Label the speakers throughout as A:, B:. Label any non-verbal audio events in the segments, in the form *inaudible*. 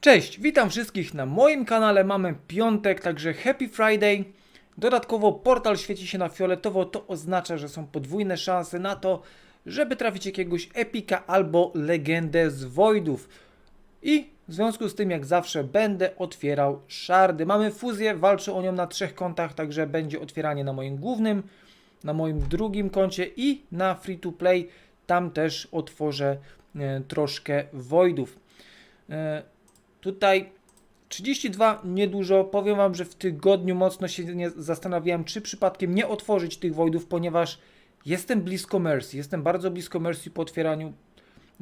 A: Cześć, witam wszystkich na moim kanale. Mamy piątek, także Happy Friday. Dodatkowo portal świeci się na fioletowo, to oznacza, że są podwójne szanse na to, żeby trafić jakiegoś epika albo legendę z Voidów. I w związku z tym, jak zawsze, będę otwierał szardy. Mamy fuzję, walczę o nią na trzech kontach, także będzie otwieranie na moim głównym, na moim drugim koncie i na free to play. Tam też otworzę e, troszkę Voidów. Tutaj 32 niedużo. Powiem Wam, że w tygodniu mocno się zastanawiałem, czy przypadkiem nie otworzyć tych Voidów, ponieważ jestem blisko Mercy. Jestem bardzo blisko Mercy po otwieraniu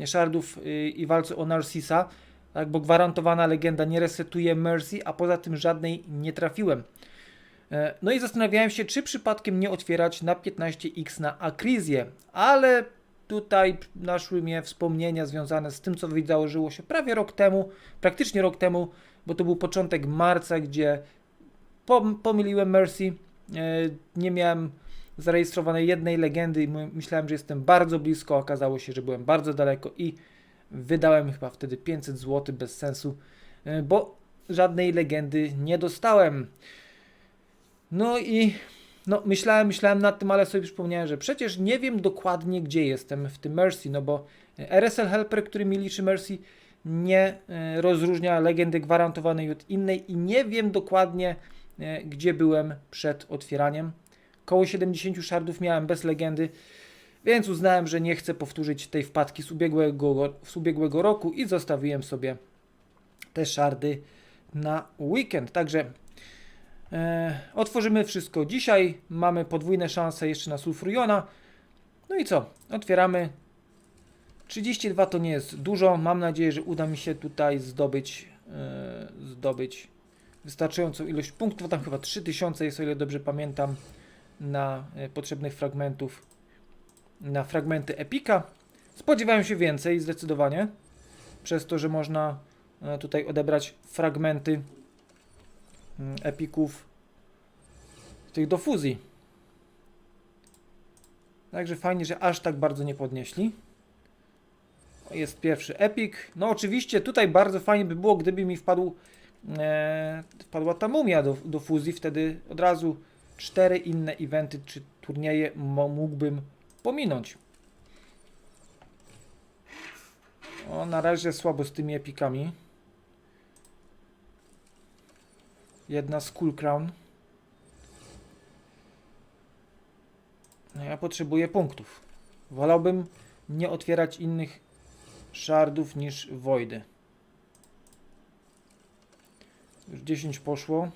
A: szardów yy, i walce o Narcisa, tak, bo gwarantowana legenda nie resetuje Mercy, a poza tym żadnej nie trafiłem. E, No i zastanawiałem się, czy przypadkiem nie otwierać na 15x na Akrizję, ale tutaj naszły mnie wspomnienia związane z tym, co wydarzyło się prawie rok temu, praktycznie rok temu, bo to był początek marca, gdzie pom- pomyliłem Mercy, e, nie miałem zarejestrowanej jednej legendy i my- myślałem, że jestem bardzo blisko, okazało się, że byłem bardzo daleko i wydałem chyba wtedy 500 zł bez sensu, e, bo żadnej legendy nie dostałem. No i no, myślałem, myślałem nad tym, ale sobie przypomniałem, że przecież nie wiem dokładnie, gdzie jestem w tym Mercy, no bo RSL Helper, który mi liczy Mercy, nie e, rozróżnia legendy gwarantowanej od innej i nie wiem dokładnie, e, gdzie byłem przed otwieraniem. Koło 70 shardów miałem bez legendy, więc uznałem, że nie chcę powtórzyć tej wpadki z ubiegłego, z ubiegłego roku i zostawiłem sobie te shardy na weekend. Także E, otworzymy wszystko dzisiaj. Mamy podwójne szanse jeszcze na Sulfuriona. No i co? Otwieramy. 32 to nie jest dużo. Mam nadzieję, że uda mi się tutaj zdobyć, e, zdobyć wystarczającą ilość punktów. Tam chyba 3000 jest, o ile dobrze pamiętam, na e, potrzebnych fragmentów, na fragmenty Epika. Spodziewałem się więcej, zdecydowanie. Przez to, że można e, tutaj odebrać fragmenty epików tych do fuzji. Także fajnie, że aż tak bardzo nie podnieśli. O, Jest pierwszy epik. No oczywiście tutaj bardzo fajnie by było, gdyby mi wpadł e, wpadła ta mumia do, do fuzji. Wtedy od razu cztery inne eventy czy turnieje mógłbym pominąć. O, na razie słabo z tymi epikami. Jedna Skull Crown. No ja potrzebuję punktów. Wolałbym nie otwierać innych shardów niż Voidy. Już 10 poszło.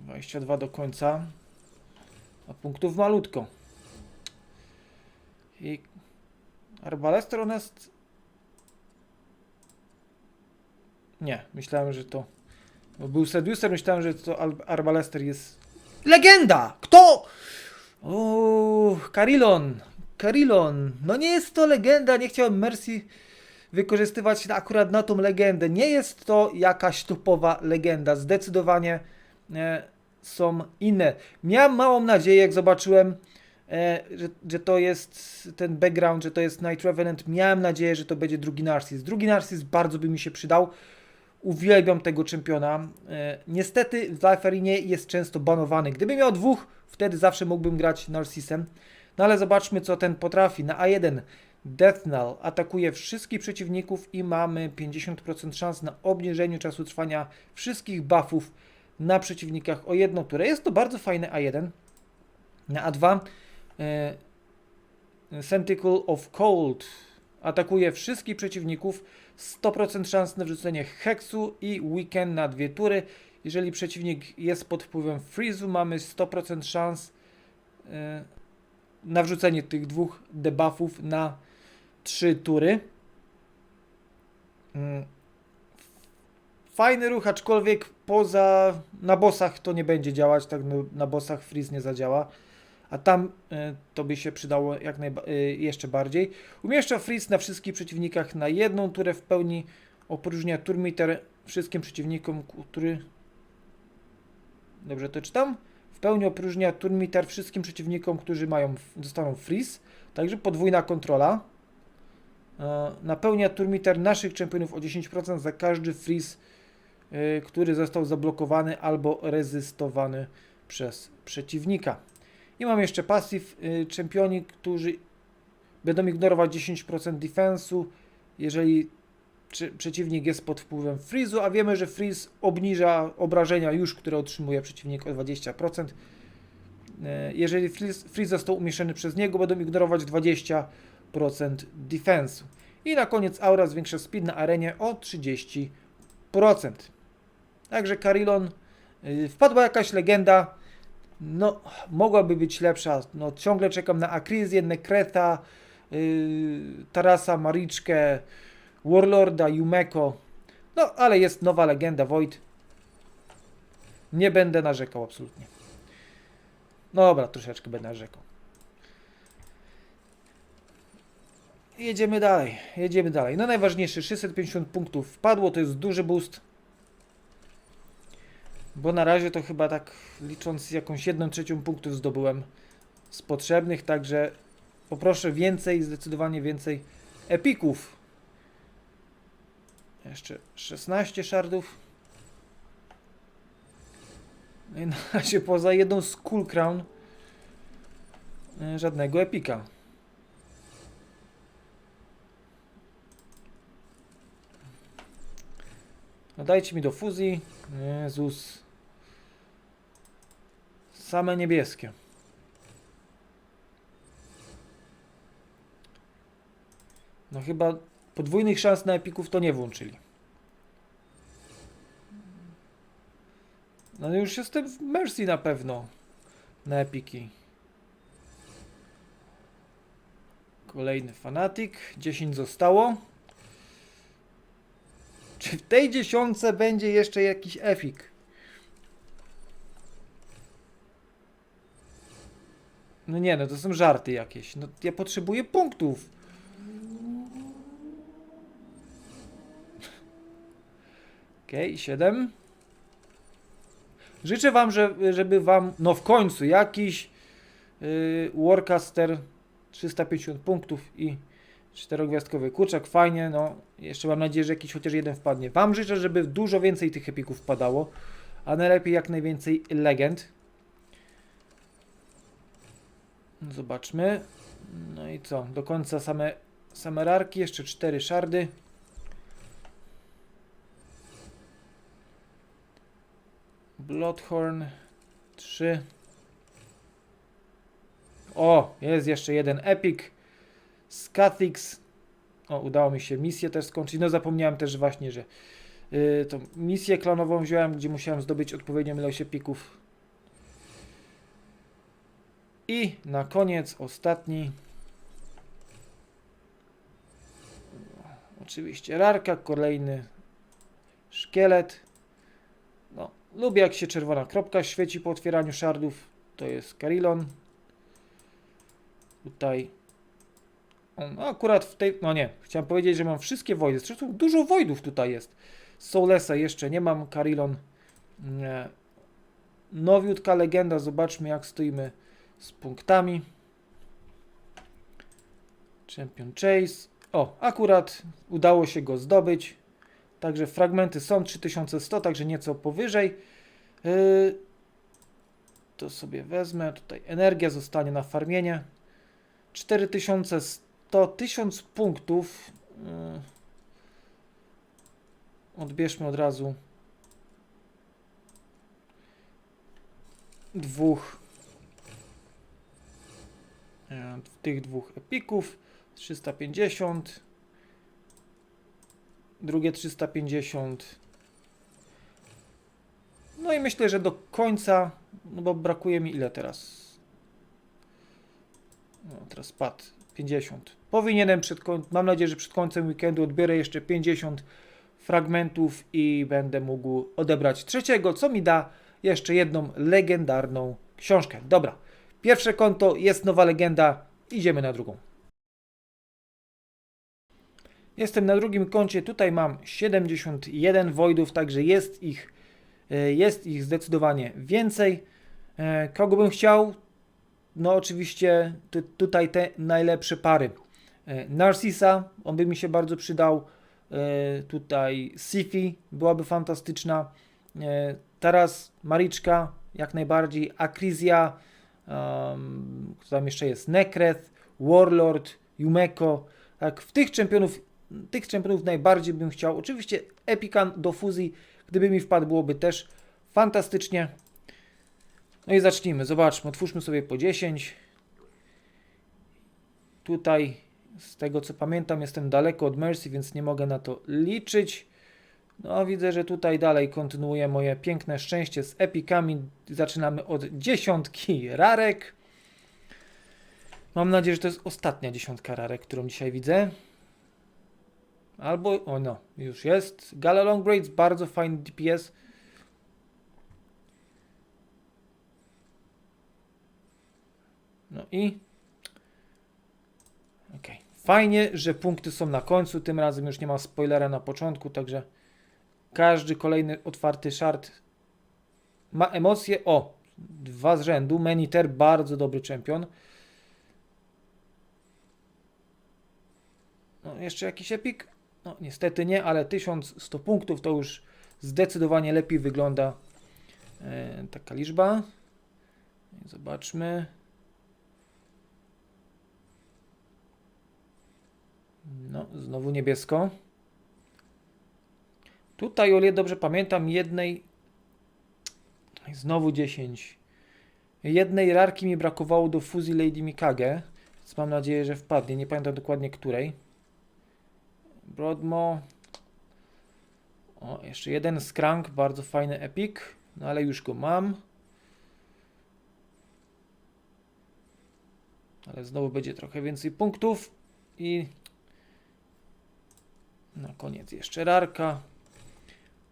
A: 22 do końca. A punktów malutko. I Arbalester on jest... Nie, myślałem, że to... Bo był Seducer, myślałem, że to Al- Arbalester jest... Legenda! Kto? O, Carilon. Carilon. No nie jest to legenda, nie chciałem Mercy wykorzystywać akurat na tą legendę. Nie jest to jakaś topowa legenda. Zdecydowanie e, są inne. Miałem małą nadzieję, jak zobaczyłem, e, że, że to jest ten background, że to jest Night Revenant. Miałem nadzieję, że to będzie drugi Narcis. Drugi Narcis bardzo by mi się przydał. Uwielbiam tego czempiona. E, niestety w Life Arenie jest często banowany. Gdyby miał dwóch, wtedy zawsze mógłbym grać Narcisem. No ale zobaczmy, co ten potrafi. Na A1 Death Knell atakuje wszystkich przeciwników i mamy 50% szans na obniżeniu czasu trwania wszystkich buffów na przeciwnikach o jedną turę. Jest to bardzo fajne A1. Na A2 e, Centicle of Cold atakuje wszystkich przeciwników 100% szans na wrzucenie heksu i weekend na dwie tury. Jeżeli przeciwnik jest pod wpływem freezu, mamy 100% szans e, na wrzucenie tych dwóch debuffów na trzy tury. Mm. Fajny ruch, aczkolwiek poza na bossach to nie będzie działać, tak no, na bossach freeze nie zadziała. A tam e, to by się przydało jak najba- e, jeszcze bardziej. Umieszcza freeze na wszystkich przeciwnikach na jedną turę w pełni. Opróżnia turmiter wszystkim przeciwnikom, który. Dobrze to czytam? W pełni opróżnia turmiter wszystkim przeciwnikom, którzy mają, dostaną freeze. Także podwójna kontrola. E, napełnia turmiter naszych czempionów o 10% za każdy freeze, który został zablokowany albo rezystowany przez przeciwnika. I mam jeszcze pasyw y, czempioni, którzy będą ignorować 10% defensu, jeżeli czy, przeciwnik jest pod wpływem freezu, a wiemy, że freeze obniża obrażenia już, które otrzymuje przeciwnik o 20%. E, Jeżeli freeze, freeze został umieszczony przez niego, będą ignorować 20% defensu. I na koniec aura zwiększa speed na arenie o 30%. Także Carilon, y, wpadła jakaś legenda, no, mogłaby być lepsza. No, ciągle czekam na Akrizję, Nekreta, yy, Tarasa, Mariczkę, Warlorda, Yumeko. No, ale jest nowa legenda, Void. Nie będę narzekał absolutnie. No dobra, troszeczkę będę narzekał. Jedziemy dalej, jedziemy dalej. No najważniejsze, 650 punktów wpadło, to jest duży boost. Bo na razie to chyba tak licząc jakąś jedną trzecią punktów zdobyłem z potrzebnych, także poproszę więcej, zdecydowanie więcej epików. Jeszcze 16 shardów. No i na razie poza jedną Skull Crown e, żadnego epika. No dajcie mi do fuzji. Jezus. Same niebieskie. No chyba podwójnych szans na epików to nie włączyli. No już jestem w Mercy na pewno. Na epiki. Kolejny fanatyk. 10 zostało. Czy w tej dziesiątce będzie jeszcze jakiś efik? No nie, no to są żarty jakieś. No ja potrzebuję punktów. Okej, okay, 7. Życzę wam, że, żeby wam, no w końcu, jakiś yy, Warcaster 350 punktów i czterogwiazdkowy kurczak, fajnie, no jeszcze mam nadzieję, że jakiś chociaż jeden wpadnie. Wam życzę, żeby dużo więcej tych epików wpadało, a najlepiej jak najwięcej legend. Zobaczmy. No i co? Do końca same, same rarki, jeszcze cztery szardy. Bloodhorn 3. O, jest jeszcze jeden epic. Skathix. O, udało mi się misję też skończyć. No zapomniałem też właśnie, że yy, tą misję klonową wziąłem, gdzie musiałem zdobyć odpowiednią ilość epików. I na koniec ostatni. Oczywiście rarka, kolejny szkielet. No, lubię jak się czerwona kropka świeci po otwieraniu szardów. To jest Carilon. Tutaj no akurat w tej, no nie, chciałem powiedzieć, że mam wszystkie Voidy. Zresztą dużo Voidów tutaj jest. Soulesa jeszcze nie mam, Carilon. Nie. Nowiutka legenda, zobaczmy jak stoimy z punktami. Champion Chase. O, akurat udało się go zdobyć. Także fragmenty są 3100, także nieco powyżej. Yy, to sobie wezmę. Tutaj energia zostanie na farmienie. 4100, 1000 punktów. Yy, odbierzmy od razu dwóch tych dwóch epików 350 drugie 350 no i myślę, że do końca no bo brakuje mi ile teraz? No teraz spadł 50 powinienem przed mam nadzieję, że przed końcem weekendu odbiorę jeszcze 50 fragmentów i będę mógł odebrać trzeciego, co mi da jeszcze jedną legendarną książkę. Dobra, pierwsze konto jest nowa legenda, idziemy na drugą. Jestem na drugim koncie, tutaj mam 71 voidów, także jest ich, e, jest ich zdecydowanie więcej. E, Kogo bym chciał? No oczywiście tu- tutaj te najlepsze pary. e, Narcissa, on by mi się bardzo przydał. Tutaj Sifi byłaby fantastyczna. Teraz Mariczka, jak najbardziej. Akrizja, um, tam jeszcze jest? Nekreth, Warlord, Yumeko. Tak, w tych czempionów, tych czempionów najbardziej bym chciał. Oczywiście Epikan do fuzji, gdyby mi wpadł, byłoby też fantastycznie. No i zacznijmy, zobaczmy, otwórzmy sobie po 10. Tutaj, z tego co pamiętam, jestem daleko od Mercy, więc nie mogę na to liczyć. No, widzę, że tutaj dalej kontynuuję moje piękne szczęście z epikami. Zaczynamy od dziesiątki rarek. Mam nadzieję, że to jest ostatnia dziesiątka rarek, którą dzisiaj widzę. Albo, o no, już jest. Gala Long Braids, bardzo fajny DPS. No i. Okej. Fajnie, że punkty są na końcu. Tym razem już nie ma spoilera na początku, także każdy kolejny otwarty shard ma emocje. O, dwa z rzędu. Meniter, bardzo dobry czempion. No, jeszcze jakiś epik? No, niestety nie, ale 1100 punktów to już zdecydowanie lepiej wygląda e, taka liczba. Zobaczmy. No, znowu niebiesko. Tutaj, o ile dobrze pamiętam, jednej. Znowu 10. Jednej rarki mi brakowało do fuzji Lady Mikage. Więc mam nadzieję, że wpadnie. Nie pamiętam dokładnie której. Brodmo. O, jeszcze jeden skrank. Bardzo fajny epic. No ale już go mam. Ale znowu będzie trochę więcej punktów. I na koniec jeszcze rarka.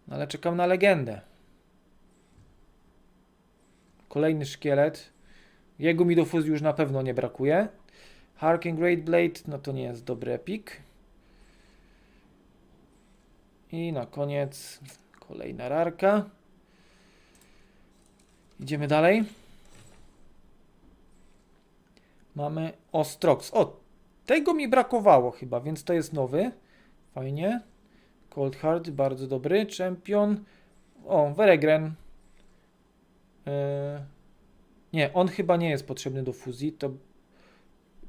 A: No ale czekam na legendę. Kolejny szkielet. Jego mi do fuzji już na pewno nie brakuje. Harken Great Blade, no to nie jest dobry epic. I na koniec kolejna rarka. Idziemy dalej. Mamy Ostrox. O, tego mi brakowało chyba, więc to jest nowy. Fajnie. Cold Heart, bardzo dobry. Champion. O, Veregren. Yy, nie, on chyba nie jest potrzebny do fuzji. To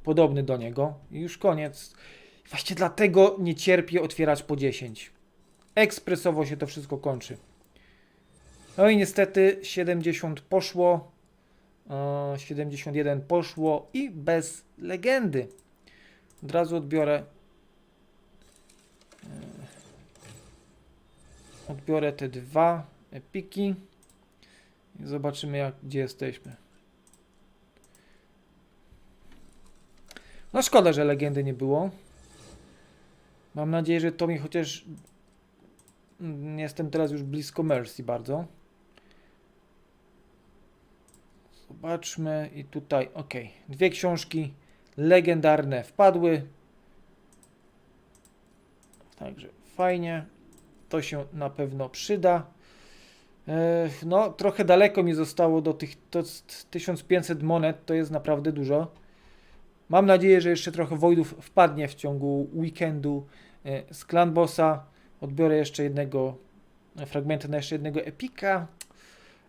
A: podobny do niego. I już koniec. Właśnie dlatego nie cierpię otwierać po 10. Ekspresowo się to wszystko kończy. No i niestety 70 poszło. Yy, 71 poszło i bez legendy. Od razu odbiorę Odbiorę te dwa epiki i zobaczymy jak, gdzie jesteśmy. No szkoda, że legendy nie było. Mam nadzieję, że to mi chociaż mm, jestem teraz już blisko Mercy bardzo. Zobaczmy i tutaj, ok, dwie książki legendarne wpadły. Także fajnie to się na pewno przyda. E, no, trochę daleko mi zostało do tych to 1500 monet, to jest naprawdę dużo. Mam nadzieję, że jeszcze trochę Voidów wpadnie w ciągu weekendu e, z Clan Bossa. Odbiorę jeszcze jednego fragmentu na jeszcze jednego epika.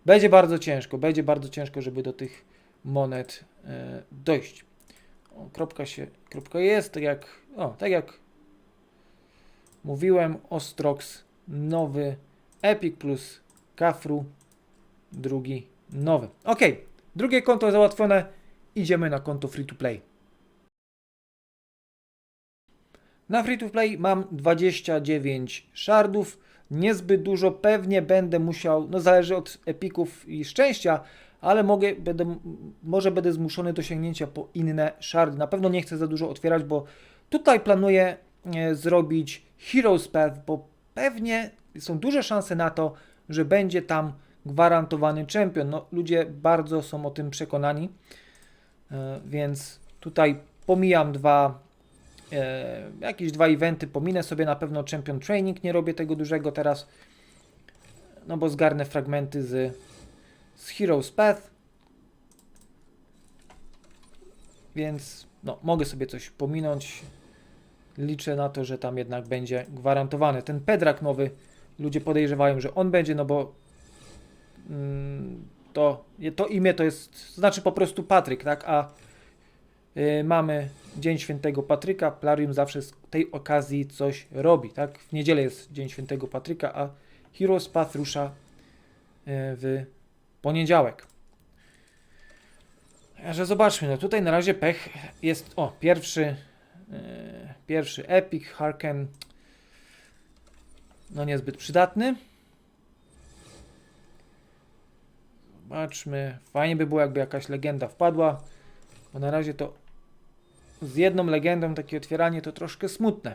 A: Będzie bardzo ciężko, będzie bardzo ciężko, żeby do tych monet e, dojść. O, kropka się, kropka jest, tak jak, o, tak jak mówiłem, Ostrox nowy, Epic plus Kafru, drugi nowy. Ok, drugie konto załatwione, idziemy na konto free to play. Na free to play mam 29 shardów, niezbyt dużo, pewnie będę musiał, no zależy od epików i szczęścia, ale mogę, będę, może będę zmuszony do sięgnięcia po inne shardy. Na pewno nie chcę za dużo otwierać, bo tutaj planuję e, zrobić Heroes Path, bo pewnie są duże szanse na to, że będzie tam gwarantowany czempion. No, ludzie bardzo są o tym przekonani, e, więc tutaj pomijam dwa, e, jakieś dwa eventy, pominę sobie na pewno Champion Training, nie robię tego dużego teraz, no bo zgarnę fragmenty z, z Heroes Path, więc no, mogę sobie coś pominąć. Liczę na to, że tam jednak będzie gwarantowany. Ten Pedrak nowy, ludzie podejrzewają, że on będzie, no bo mm, to, to imię to jest, znaczy po prostu Patryk, tak? A y, mamy Dzień Świętego Patryka, Plarium zawsze z tej okazji coś robi, tak? W niedzielę jest Dzień Świętego Patryka, a Heroes Path rusza y, w poniedziałek. Że zobaczmy, no tutaj na razie pech jest, o, pierwszy, pierwszy Epic, Harken, no niezbyt przydatny. Zobaczmy, fajnie by było jakby jakaś legenda wpadła, bo na razie to z jedną legendą takie otwieranie to troszkę smutne.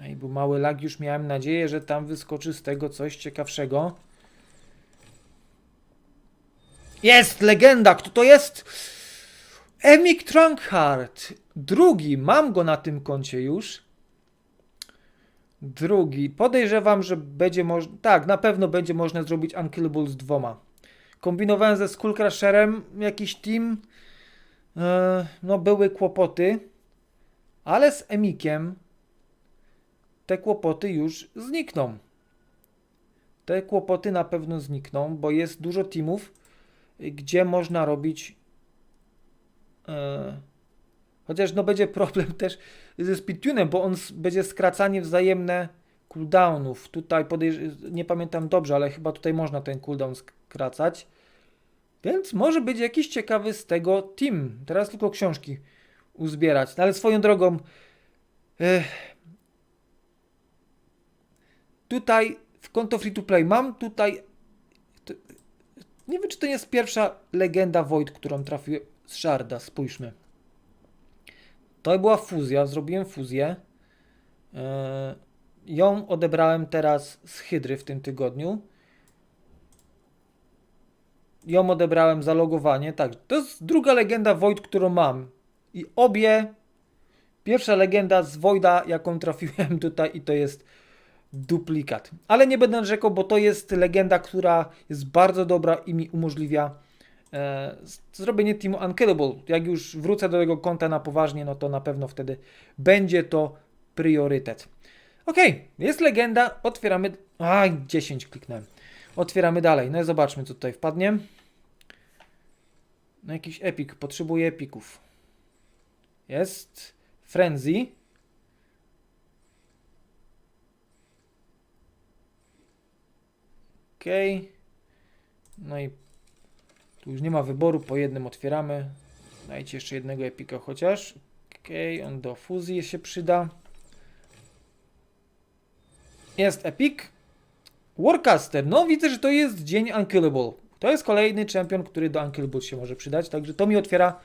A: Ej, był mały lag, już miałem nadzieję, że tam wyskoczy z tego coś ciekawszego. Jest legenda! Kto to jest? Emik Trunkheart. Drugi. Mam go na tym koncie już. Drugi. Podejrzewam, że będzie można... Tak, na pewno będzie można zrobić Unkillable z dwoma. Kombinowałem ze Skullcrusherem jakiś team. E, no, były kłopoty. Ale z Emikiem te kłopoty już znikną. Te kłopoty na pewno znikną, bo jest dużo teamów, gdzie można robić. E, chociaż no będzie problem *laughs* też ze speedtunem, bo on będzie skracanie wzajemne cooldownów. Tutaj nie pamiętam dobrze, ale chyba tutaj można ten cooldown skracać. Więc może być jakiś ciekawy z tego team. Teraz tylko książki uzbierać. No ale swoją drogą. E, tutaj w konto free to play mam tutaj nie wiem czy to nie jest pierwsza legenda Void, którą trafiłem z Sharda, spójrzmy. To była fuzja, zrobiłem fuzję. Yy, ją odebrałem teraz z Hydry w tym tygodniu. Ją odebrałem za logowanie. Tak, to jest druga legenda Void, którą mam. I obie. Pierwsza legenda z Voida, jaką trafiłem tutaj, i to jest duplikat. Ale nie będę narzekał, bo to jest legenda, która jest bardzo dobra i mi umożliwia e, zrobienie teamu Unkillable. Jak już wrócę do tego konta na poważnie, no to na pewno wtedy będzie to priorytet. Ok, jest legenda, otwieramy. A, 10 kliknąłem. Otwieramy dalej. No i zobaczmy, co tutaj wpadnie. No jakiś epik, potrzebuję epików. Jest Frenzy. Ok. No i tu już nie ma wyboru, po jednym otwieramy. Dajcie jeszcze jednego epika chociaż. Ok, on do fuzji się przyda. Jest epic. Warcaster. No widzę, że to jest dzień Unkillable. To jest kolejny czempion, który do Unkillable się może przydać. Także to mi otwiera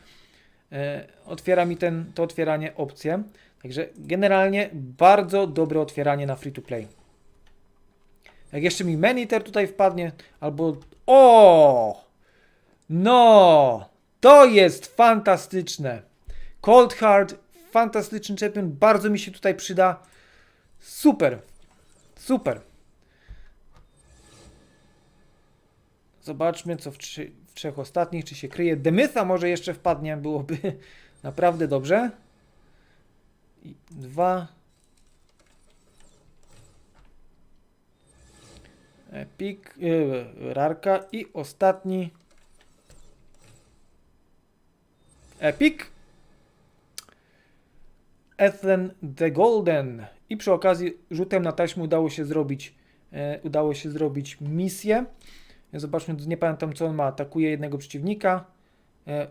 A: e, otwiera mi ten, to otwieranie opcję. Także generalnie bardzo dobre otwieranie na free to play. Jak jeszcze mi Maniter tutaj wpadnie, albo. O! No! To jest fantastyczne. Cold Hard, fantastyczny champion, bardzo mi się tutaj przyda. Super. Super. Zobaczmy, co w, trzy, w trzech ostatnich, czy się kryje. Demytha może jeszcze wpadnie, byłoby *laughs* naprawdę dobrze. I dwa. Epic, yy, Rarka i ostatni. Epic Ethan the Golden. I przy okazji rzutem na taśmę udało się zrobić e, udało się zrobić misję. Zobaczmy, nie pamiętam co on ma. Atakuje jednego przeciwnika. E,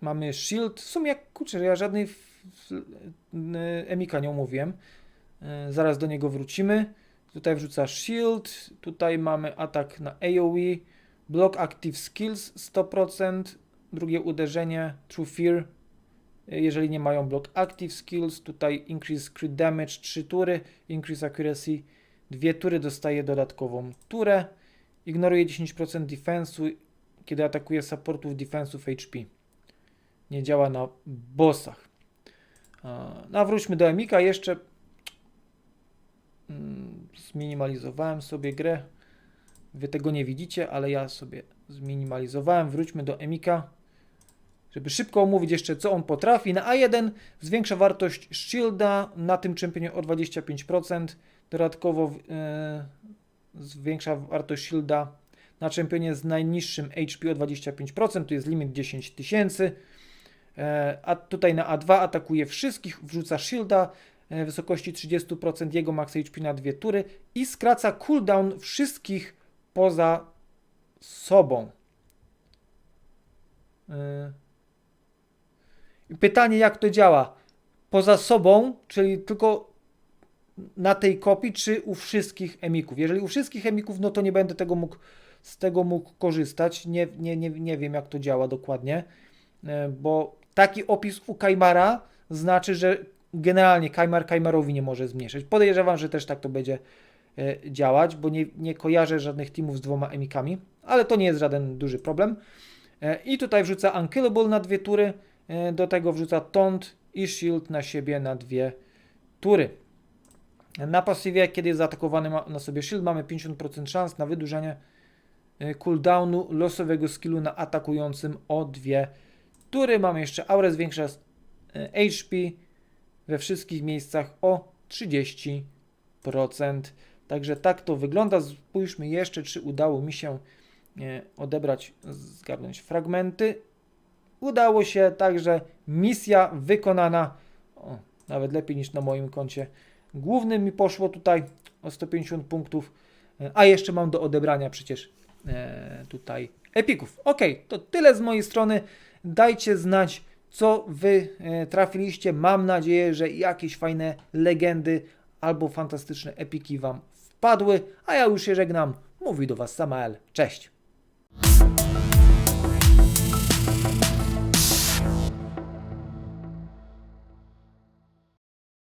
A: mamy shield. W sumie kurczę, ja żadnej e, Emika nie omówiłem. E, zaraz do niego wrócimy Tutaj wrzuca shield, tutaj mamy atak na AoE, block active skills 100%, drugie uderzenie true fear, jeżeli nie mają block active skills, tutaj increase crit damage 3 tury, increase accuracy 2 tury, dostaje dodatkową turę, ignoruje 10% defensu, kiedy atakuje supportów defensów HP. Nie działa na bossach. No, a wróćmy do Emika jeszcze Mm, zminimalizowałem sobie grę. Wy tego nie widzicie, ale ja sobie zminimalizowałem. Wróćmy do Emika. żeby szybko omówić jeszcze, co on potrafi. Na A1 zwiększa wartość shielda na tym czempionie o 25%. Dodatkowo e, zwiększa wartość shielda na czempionie z najniższym HP o 25%. Tu jest limit 10 tysięcy. E, A tutaj na A2 atakuje wszystkich, wrzuca shielda wysokości 30%, jego max HP na dwie tury i skraca cooldown wszystkich poza sobą. E, pytanie, jak to działa? Poza sobą, czyli tylko na tej kopii, czy u wszystkich emików? Jeżeli u wszystkich emików, no to nie będę tego mógł, z tego mógł korzystać. Nie, nie, nie, nie wiem, jak to działa dokładnie, e, bo taki opis u Kajmara znaczy, że generalnie Kajmar Kajmarowi nie może zmniejszać. Podejrzewam, że też tak to będzie e, działać, bo nie, nie kojarzę żadnych teamów z dwoma emikami, ale to nie jest żaden duży problem. E, I tutaj wrzuca Unkillable na dwie tury, e, do tego wrzuca Taunt i Shield na siebie na dwie tury. Na pasywie, kiedy jest zaatakowany na sobie shield, mamy 50% szans na wydłużenie cooldownu losowego skillu na atakującym o dwie tury. Mamy jeszcze aurę zwiększa HP we wszystkich miejscach o 30%. Także tak to wygląda. Spójrzmy jeszcze, czy udało mi się e, odebrać, zgarnąć fragmenty. Udało się, także misja wykonana. O, nawet lepiej niż na moim koncie głównym mi poszło tutaj o 150 punktów, e, a jeszcze mam do odebrania przecież e, tutaj epików. Ok, to tyle z mojej strony. Dajcie znać, co wy e, trafiliście. Mam nadzieję, że jakieś fajne legendy albo fantastyczne epiki wam wpadły, a ja już się żegnam. Mówi do was Samael. Cześć.